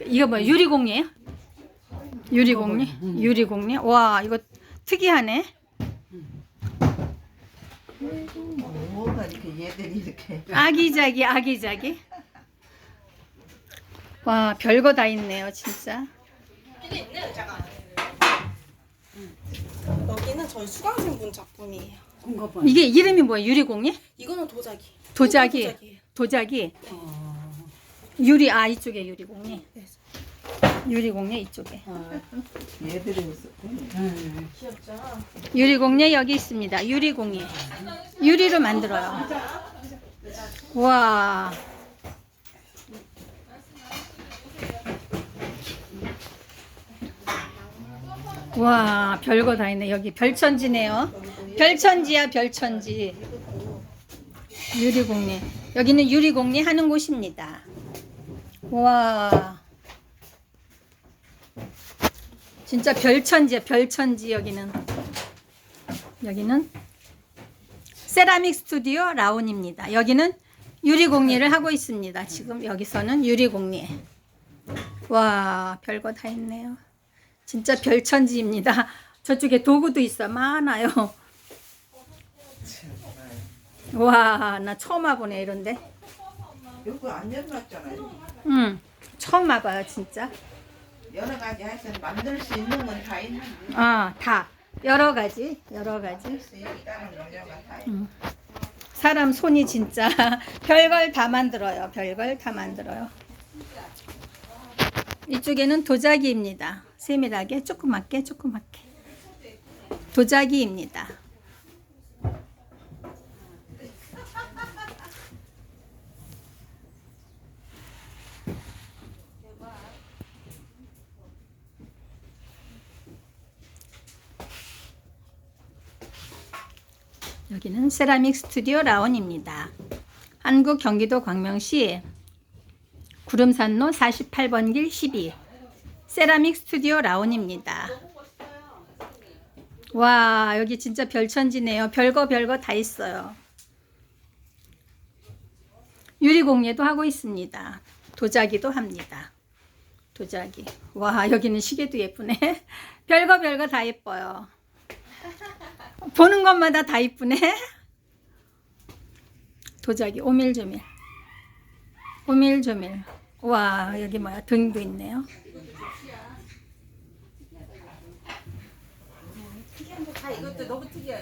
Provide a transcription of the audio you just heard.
이거 뭐 유리공예요? 유리공예? 유리공예? 와 이거 특이하네. 뭐가 이렇게 얘들이 이렇게 아기자기 아기자기. 와 별거 다 있네요 진짜. 여기는 저희 수강생 분 작품이에요. 이게 이름이 뭐야 유리공예? 이거는 도자기. 도자기. 도자기예요. 도자기. 유리 아 이쪽에 유리공예. 네. 유리공예 이쪽에. 얘들이 있었고 귀엽죠? 유리공예 여기 있습니다. 유리공예. 유리로 만들어요. 와. 와, 별거 다 있네. 여기 별천지네요. 별천지야, 별천지. 유리공예. 여기는 유리공예 하는 곳입니다. 와. 진짜 별천지야, 별천지 여기는. 여기는 세라믹 스튜디오 라온입니다. 여기는 유리공예를 하고 있습니다. 지금 여기서는 유리공예. 와, 별거 다 있네요. 진짜 별천지입니다. 저쪽에 도구도 있어. 많아요. 와, 나 처음 와보네, 이런데. 여기 안 열어놨잖아요 응, 처음 와봐요, 진짜. 여러 가지 하여튼 만들 수 있는 건 다 있는데 아, 다. 여러 가지, 여러 가지. 여자가 다 있는 사람 손이 진짜 별걸 다 만들어요. 별걸 다 만들어요. 이쪽에는 도자기입니다. 세밀하게 조그맣게 조그맣게 도자기입니다. 여기는 세라믹 스튜디오 라온입니다. 한국 경기도 광명시 구름산로 48번 길 12 세라믹 스튜디오 라온입니다. 와 여기 진짜 별천지네요. 별거 별거 다 있어요. 유리공예도 하고 있습니다. 도자기도 합니다. 도자기. 와 여기는 시계도 예쁘네. 별거 별거 다 예뻐요. 보는 것마다 다 이쁘네. 도자기 오밀조밀. 오밀조밀. 와 여기 뭐야 등도 있네요. 다 이것도 너무 특이해요.